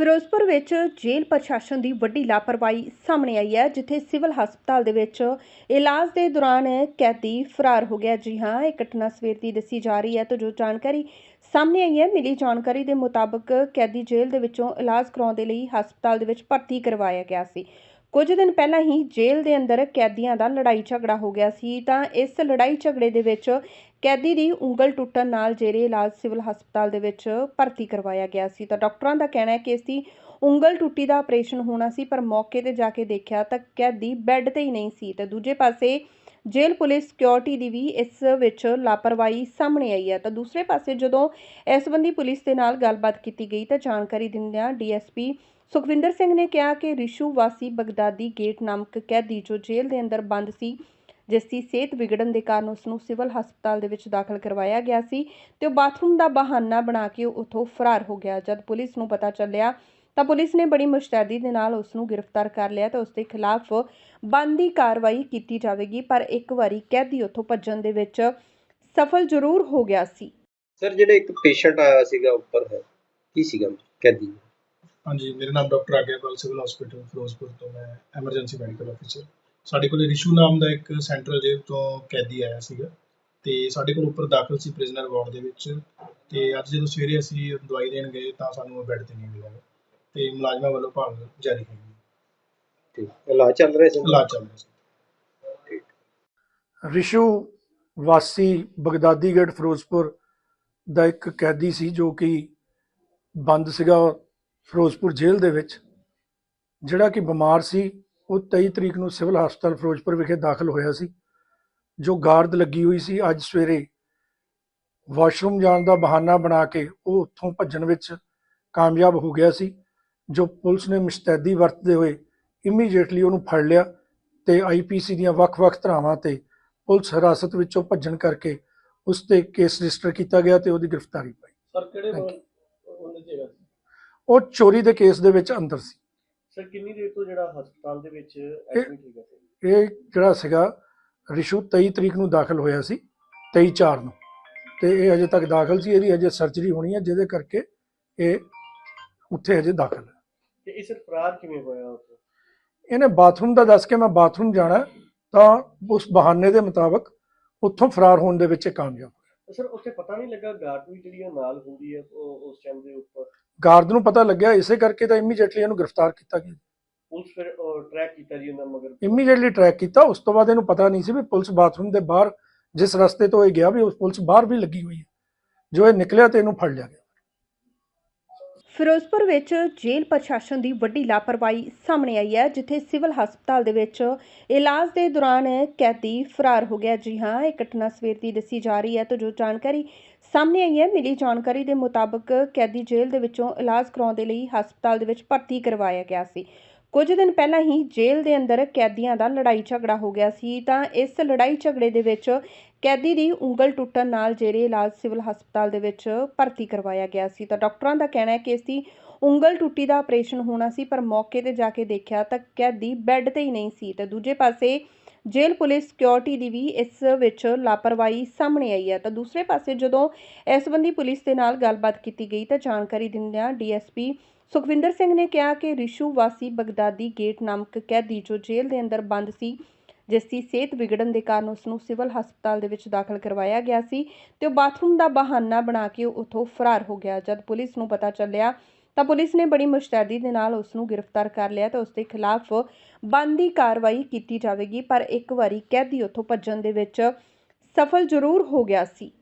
ਫਿਰੋਜ਼ਪੁਰ ਵਿੱਚ ਜੇਲ੍ਹ ਪ੍ਰਸ਼ਾਸਨ ਦੀ ਵੱਡੀ ਲਾਪਰਵਾਹੀ ਸਾਹਮਣੇ ਆਈ ਹੈ, ਜਿੱਥੇ ਸਿਵਲ ਹਸਪਤਾਲ ਦੇ ਵਿੱਚ ਇਲਾਜ ਦੇ ਦੌਰਾਨ ਕੈਦੀ ਫਰਾਰ ਹੋ ਗਿਆ। ਜੀ ਹਾਂ, ਇਹ ਘਟਨਾ ਸਵੇਰ ਦੀ ਦੱਸੀ ਜਾ ਰਹੀ ਹੈ ਤਾਂ ਜੋ ਜਾਣਕਾਰੀ ਸਾਹਮਣੇ ਆਈ ਹੈ, ਮਿਲੀ ਜਾਣਕਾਰੀ ਦੇ ਮੁਤਾਬਕ ਕੈਦੀ ਜੇਲ੍ਹ ਦੇ ਵਿੱਚੋਂ ਇਲਾਜ ਕਰਾਉਣ ਦੇ ਲਈ ਹਸਪਤਾਲ ਦੇ ਵਿੱਚ ਭਰਤੀ ਕਰਵਾਇਆ ਗਿਆ ਸੀ। ਕੁਝ ਦਿਨ ਪਹਿਲਾਂ ਹੀ ਜੇਲ੍ਹ ਦੇ ਅੰਦਰ ਕੈਦੀਆਂ ਦਾ ਲੜਾਈ ਝਗੜਾ ਹੋ ਗਿਆ ਸੀ, ਤਾਂ ਇਸ ਲੜਾਈ ਝਗੜੇ ਦੇ ਵਿੱਚ ਕੈਦੀ ਦੀ ਉਂਗਲ ਟੁੱਟਣ ਨਾਲ ਜੇਰੇ ਇਲਾਜ ਸਿਵਲ ਹਸਪਤਾਲ ਦੇ ਵਿੱਚ ਭਰਤੀ ਕਰਵਾਇਆ ਗਿਆ ਸੀ। ਤਾਂ ਡਾਕਟਰਾਂ ਦਾ ਕਹਿਣਾ ਹੈ ਕਿ ਇਸ ਦੀ ਉਂਗਲ ਟੁੱਟੀ ਦਾ ਆਪਰੇਸ਼ਨ ਹੋਣਾ ਸੀ, ਪਰ ਮੌਕੇ ਤੇ ਜਾ ਕੇ ਦੇਖਿਆ ਤਾਂ ਕੈਦੀ ਬੈੱਡ ਤੇ ਹੀ ਨਹੀਂ ਸੀ ਤੇ ਦੂਜੇ ਪਾਸੇ ਜੇਲ੍ਹ ਪੁਲਿਸ ਸਿਕਿਉਰਿਟੀ ਦੀ ਵੀ ਇਸ ਵਿੱਚ ਲਾਪਰਵਾਹੀ ਸਾਹਮਣੇ ਆਈ ਹੈ। ਤਾਂ ਦੂਸਰੇ ਪਾਸੇ ਜਦੋਂ ਇਸ ਸੰਬੰਧੀ ਪੁਲਿਸ ਦੇ ਨਾਲ ਗੱਲਬਾਤ ਕੀਤੀ ਗਈ ਤਾਂ ਜਾਣਕਾਰੀ ਦਿੰਦਿਆਂ ਡੀਐਸਪੀ ਸੁਖਵਿੰਦਰ ਸਿੰਘ ਨੇ ਕਿਹਾ ਕਿ ਰਿਸ਼ੂ ਵਾਸੀ ਬਗਦਾਦੀ ਗੇਟ ਨਾਮਕ ਕੈਦੀ ਜੋ ਜੇਲ੍ਹ ਦੇ ਅੰਦਰ ਬੰਦ ਸੀ, ਜਿਸ ਦੀ ਸਿਹਤ ਵਿਗੜਨ ਦੇ ਕਾਰਨ ਉਸ ਨੂੰ ਸਿਵਲ ਹਸਪਤਾਲ ਦੇ ਵਿੱਚ ਦਾਖਲ ਕਰਵਾਇਆ ਗਿਆ ਸੀ ਤੇ ਉਹ ਬਾਥਰੂਮ ਦਾ ਬਹਾਨਾ ਬਣਾ ਕੇ ਉੱਥੋਂ ਫਰਾਰ ਹੋ ਗਿਆ। ਜਦ ਪੁਲਿਸ ਨੂੰ ਪਤਾ ਚੱਲਿਆ ਤਾਂ ਪੁਲਿਸ ਨੇ ਬੜੀ ਮੁਸ਼ਤੈਦੀ ਦੇ ਨਾਲ ਉਸ ਨੂੰ ਗ੍ਰਿਫਤਾਰ ਕਰ ਲਿਆ ਤੇ ਉਸ ਦੇ ਖਿਲਾਫ ਬਣਦੀ ਕਾਰਵਾਈ ਕੀਤੀ ਜਾਵੇਗੀ, ਪਰ ਇੱਕ ਵਾਰੀ ਕੈਦੀ ਉੱਥੋਂ ਭੱਜਣ ਦੇ ਵਿੱਚ ਸਫਲ ਜ਼ਰੂਰ ਹੋ ਗਿਆ ਸੀ। ਸਰ, ਜਿਹੜੇ ਇੱਕ ਪੇਸ਼ੈਂਟ ਆਇਆ ਸੀਗਾ ਉੱਪਰ ਹੈ ਕੀ ਸੀਗਾ ਕੈਦੀ ਹਾਂਜੀ ਮੇਰਾ ਨਾਮ doctor Agyapal civil hospital Ferozepur ਤੋਂ ਮੈਂ ਐਮਰਜੈਂਸੀ ਮੈਡੀਕਲ ਅਫੀਸਰ ਸਾਡੇ ਕੋਲ ਰਿਸ਼ੂ ਨਾਮ ਦਾ ਇੱਕ ਸੈਂਟਰਲ ਜੇਲ੍ਹ ਤੋਂ ਕੈਦੀ ਆਇਆ ਸੀਗਾ ਤੇ ਸਾਡੇ ਕੋਲ ਉੱਪਰ ਦਾਖਲ ਸੀ ਪ੍ਰਿਜ਼ਨਰ ਵਾਰਡ ਦੇ ਵਿੱਚ ਤੇ ਅੱਜ ਜਦੋਂ ਸਵੇਰੇ ਅਸੀਂ ਦਵਾਈ ਦੇਣ ਗਏ ਤਾਂ ਸਾਨੂੰ ਬੈੱਡ ਤੇ ਨਹੀਂ ਮਿਲਿਆ ਤੇ ਮੁਲਾਜ਼ਮਾਂ ਵੱਲੋਂ ਭਾਲ ਜਾਰੀ ਹੈਗੀ ਠੀਕ ਇਲਾਜ ਚੱਲ ਰਿਹਾ ਸੀ? ਇਲਾਜ ਚੱਲ ਰਿਹਾ ਸੀ। ਰਿਸ਼ੂ ਵਾਸੀ ਬਗਦਾਦੀ ਗੇਟ ਫਿਰੋਜ਼ਪੁਰ ਦਾ ਇੱਕ ਕੈਦੀ ਸੀ ਜੋ ਕਿ ਬੰਦ ਸੀਗਾ ਫਿਰੋਜ਼ਪੁਰ ਜੇਲ੍ਹ ਦੇ ਵਿੱਚ ਜਿਹੜਾ ਕਿ ਬਿਮਾਰ ਸੀ ਉਹ 23 ਤਰੀਕ ਨੂੰ ਸਿਵਲ ਹਸਪਤਾਲ ਫਿਰੋਜ਼ਪੁਰ ਵਿਖੇ ਦਾਖਲ ਹੋਇਆ ਸੀ ਜੋ ਗਾਰਡ ਲੱਗੀ ਹੋਈ ਸੀ ਅੱਜ ਸਵੇਰੇ। ਵਾਸ਼ਰੂਮ ਜਾਣ ਦਾ ਬਹਾਨਾ ਬਣਾ ਕੇ ਉਹ ਉੱਥੋਂ ਭੱਜਣ ਵਿੱਚ ਕਾਮਯਾਬ ਹੋ ਗਿਆ ਸੀ ਜੋ ਪੁਲਿਸ ਨੇ ਮੁਸਤੈਦੀ ਵਰਤਦੇ ਹੋਏ ਇਮੀਡੀਏਟਲੀ ਉਹਨੂੰ ਫੜ ਲਿਆ ਤੇ ਆਈਪੀਸੀ ਦੀਆਂ ਵੱਖ-ਵੱਖ ਧਾਰਾਵਾਂ ਤੇ ਪੁਲਿਸ ਹਿਰਾਸਤ ਵਿੱਚੋਂ ਭੱਜਣ ਕਰਕੇ ਉਸ ਤੇ ਕੇਸ ਰਜਿਸਟਰ ਕੀਤਾ ਗਿਆ ਤੇ ਉਹਦੀ ਗ੍ਰਿਫਤਾਰੀ ਪਾਈ। ਸਰ ਕਿਹੜੇ ਉਹਨੇ ਜਗ੍ਹਾ ਸੀ? ਉਹ ਚੋਰੀ ਦੇ ਕੇਸ ਦੇ ਵਿੱਚ ਅੰਦਰ ਸੀ। ਸਰ ਕਿੰਨੀ ਦੇਰ ਤੋਂ ਜਿਹੜਾ ਹਸਪਤਾਲ ਦੇ ਵਿੱਚ ਐਡਮਿਟ ਹੈਗਾ ਸੀ? ਇਹ ਜਿਹੜਾ ਸੀਗਾ ਰਿਸ਼ੂ 23 ਤਰੀਕ ਨੂੰ ਦਾਖਲ ਹੋਇਆ ਸੀ 23 4 ਨੂੰ। ਤੇ ਇਹ ਅਜੇ ਤੱਕ ਦਾਖਲ ਸੀ ਇਹਦੀ ਅਜੇ ਸਰਜਰੀ ਹੋਣੀ ਹੈ ਜਿਹਦੇ ਕਰਕੇ ਇਹ ਉੱਥੇ ਅਜੇ ਦਾਖਲ ਹੈ। ਤੇ ਇਹ ਸਰ ਫਰਾਰ ਕਿਵੇਂ ਹੋਇਆ ਉੱਥੇ ਇਹਨੇ ਬਾਥਰੂਮ ਦਾ ਦੱਸ ਕੇ ਮੈਂ ਬਾਥਰੂਮ ਜਾਣਾ ਤਾਂ ਉਸ ਬਹਾਨੇ ਦੇ ਮੁਤਾਬਕ ਉੱਥੋਂ ਫਰਾਰ ਹੋਣ ਦੇ ਵਿੱਚ ਇਹ ਕਾਮਯਾਬ ਸਰ ਉੱਥੇ ਪਤਾ ਨਹੀਂ ਲੱਗਾ ਗਾਰਡ ਵੀ ਜਿਹੜੀ ਉਹ ਨਾਲ ਹੁੰਦੀ ਹੈ ਉਹ ਉਸ ਟਾਈਮ ਦੇ ਉੱਪਰ। ਗਾਰਡ ਨੂੰ ਪਤਾ ਲੱਗਿਆ ਇਸੇ ਕਰਕੇ ਤਾਂ ਇਮੀਡੀਏਟਲੀ ਇਹਨੂੰ ਗ੍ਰਿਫਤਾਰ ਕੀਤਾ ਗਿਆ। ਪੁਲਿਸ ਫਿਰ ਟਰੈਕ ਕੀਤਾ ਜੀ ਉਹਨਾਂ ਮਗਰ। ਇਮੀਡੀਏਟਲੀ ਟਰੈਕ ਕੀਤਾ ਉਸ ਤੋਂ ਬਾਅਦ ਇਹਨੂੰ ਪਤਾ ਨਹੀਂ ਸੀ ਵੀ ਪੁਲਿਸ ਬਾਥਰੂਮ ਦੇ ਬਾਹਰ ਜਿਸ ਰਸਤੇ ਤੋਂ ਇਹ ਗਿਆ ਵੀ ਉਸ ਪੁਲਿਸ ਬਾਹਰ ਵੀ ਲੱਗੀ ਹੋਈ ਹੈ। ਜੋ ਇਹ ਨਿਕਲਿਆ ਤੇ ਇਹਨੂੰ ਫੜ ਲਿਆ ਗਿਆ। ਫਿਰੋਜ਼ਪੁਰ ਵਿੱਚ ਜੇਲ੍ਹ ਪ੍ਰਸ਼ਾਸਨ ਦੀ ਵੱਡੀ ਲਾਪਰਵਾਹੀ ਸਾਹਮਣੇ ਆਈ ਹੈ, ਜਿੱਥੇ ਸਿਵਲ ਹਸਪਤਾਲ ਦੇ ਵਿੱਚ ਇਲਾਜ ਦੇ ਦੌਰਾਨ ਕੈਦੀ ਫਰਾਰ ਹੋ ਗਿਆ। ਜੀ ਹਾਂ, ਇਹ ਘਟਨਾ ਸਵੇਰ ਦੀ ਦੱਸੀ ਜਾ ਰਹੀ ਹੈ ਤਾਂ ਜੋ ਜਾਣਕਾਰੀ ਸਾਹਮਣੇ ਆਈ ਹੈ, ਮਿਲੀ ਜਾਣਕਾਰੀ ਦੇ ਮੁਤਾਬਕ ਕੈਦੀ ਜੇਲ੍ਹ ਦੇ ਵਿੱਚੋਂ ਇਲਾਜ ਕਰਾਉਣ ਦੇ ਲਈ ਹਸਪਤਾਲ ਦੇ ਵਿੱਚ ਭਰਤੀ ਕਰਵਾਇਆ ਗਿਆ ਸੀ। ਕੁਝ ਦਿਨ ਪਹਿਲਾਂ ਹੀ ਜੇਲ੍ਹ ਦੇ ਅੰਦਰ ਕੈਦੀਆਂ ਦਾ ਲੜਾਈ ਝਗੜਾ ਹੋ ਗਿਆ ਸੀ, ਤਾਂ ਇਸ ਲੜਾਈ ਝਗੜੇ ਦੇ ਵਿੱਚ ਕੈਦੀ ਦੀ ਉਂਗਲ ਟੁੱਟਣ ਨਾਲ ਜੇਰੇ ਇਲਾਜ ਸਿਵਲ ਹਸਪਤਾਲ ਦੇ ਵਿੱਚ ਭਰਤੀ ਕਰਵਾਇਆ ਗਿਆ ਸੀ। ਤਾਂ ਡਾਕਟਰਾਂ ਦਾ ਕਹਿਣਾ ਹੈ ਕਿ ਇਸ ਦੀ ਉਂਗਲ ਟੁੱਟੀ ਦਾ ਆਪਰੇਸ਼ਨ ਹੋਣਾ ਸੀ, ਪਰ ਮੌਕੇ ਤੇ ਜਾ ਕੇ ਦੇਖਿਆ ਤਾਂ ਕੈਦੀ ਬੈੱਡ ਤੇ ਹੀ ਨਹੀਂ ਸੀ ਤੇ ਦੂਜੇ ਪਾਸੇ ਜੇਲ੍ਹ ਪੁਲਿਸ ਸਿਕਿਉਰਿਟੀ ਦੀ ਵੀ ਇਸ ਵਿੱਚ ਲਾਪਰਵਾਹੀ ਸਾਹਮਣੇ ਆਈ ਹੈ। ਤਾਂ ਦੂਸਰੇ ਪਾਸੇ ਜਦੋਂ ਇਸ ਸੰਬੰਧੀ ਪੁਲਿਸ ਦੇ ਨਾਲ ਗੱਲਬਾਤ ਕੀਤੀ ਗਈ ਤਾਂ ਜਾਣਕਾਰੀ ਦਿੰਦਿਆਂ ਡੀਐਸਪੀ ਸੁਖਵਿੰਦਰ ਸਿੰਘ ਨੇ ਕਿਹਾ ਕਿ ਰਿਸ਼ੂ ਵਾਸੀ ਬਗਦਾਦੀ ਗੇਟ ਨਾਮਕ ਕੈਦੀ ਜੋ ਜੇਲ੍ਹ ਦੇ ਅੰਦਰ ਬੰਦ ਸੀ ਜਿਸ ਦੀ ਸਿਹਤ ਵਿਗੜਨ ਦੇ ਕਾਰਨ ਉਸ ਨੂੰ ਸਿਵਲ ਹਸਪਤਾਲ ਦੇ ਵਿੱਚ ਦਾਖਲ ਕਰਵਾਇਆ ਗਿਆ ਸੀ ਤੇ ਉਹ ਬਾਥਰੂਮ ਦਾ ਬਹਾਨਾ ਬਣਾ ਕੇ ਉੱਥੋਂ ਫਰਾਰ ਹੋ ਗਿਆ। ਜਦ ਪੁਲਿਸ ਨੂੰ ਪਤਾ ਚੱਲਿਆ ਤਾਂ ਪੁਲਿਸ ਨੇ ਬੜੀ ਮੁਸ਼ਤੈਦੀ ਦੇ ਨਾਲ ਉਸ ਨੂੰ ਗ੍ਰਿਫਤਾਰ ਕਰ ਲਿਆ ਤੇ ਉਸ ਦੇ ਖਿਲਾਫ ਬਣਦੀ ਕਾਰਵਾਈ ਕੀਤੀ ਜਾਵੇਗੀ, ਪਰ ਇੱਕ ਵਾਰੀ ਕੈਦੀ ਉੱਥੋਂ ਭੱਜਣ ਦੇ ਵਿੱਚ ਸਫਲ ਜ਼ਰੂਰ ਹੋ ਗਿਆ ਸੀ।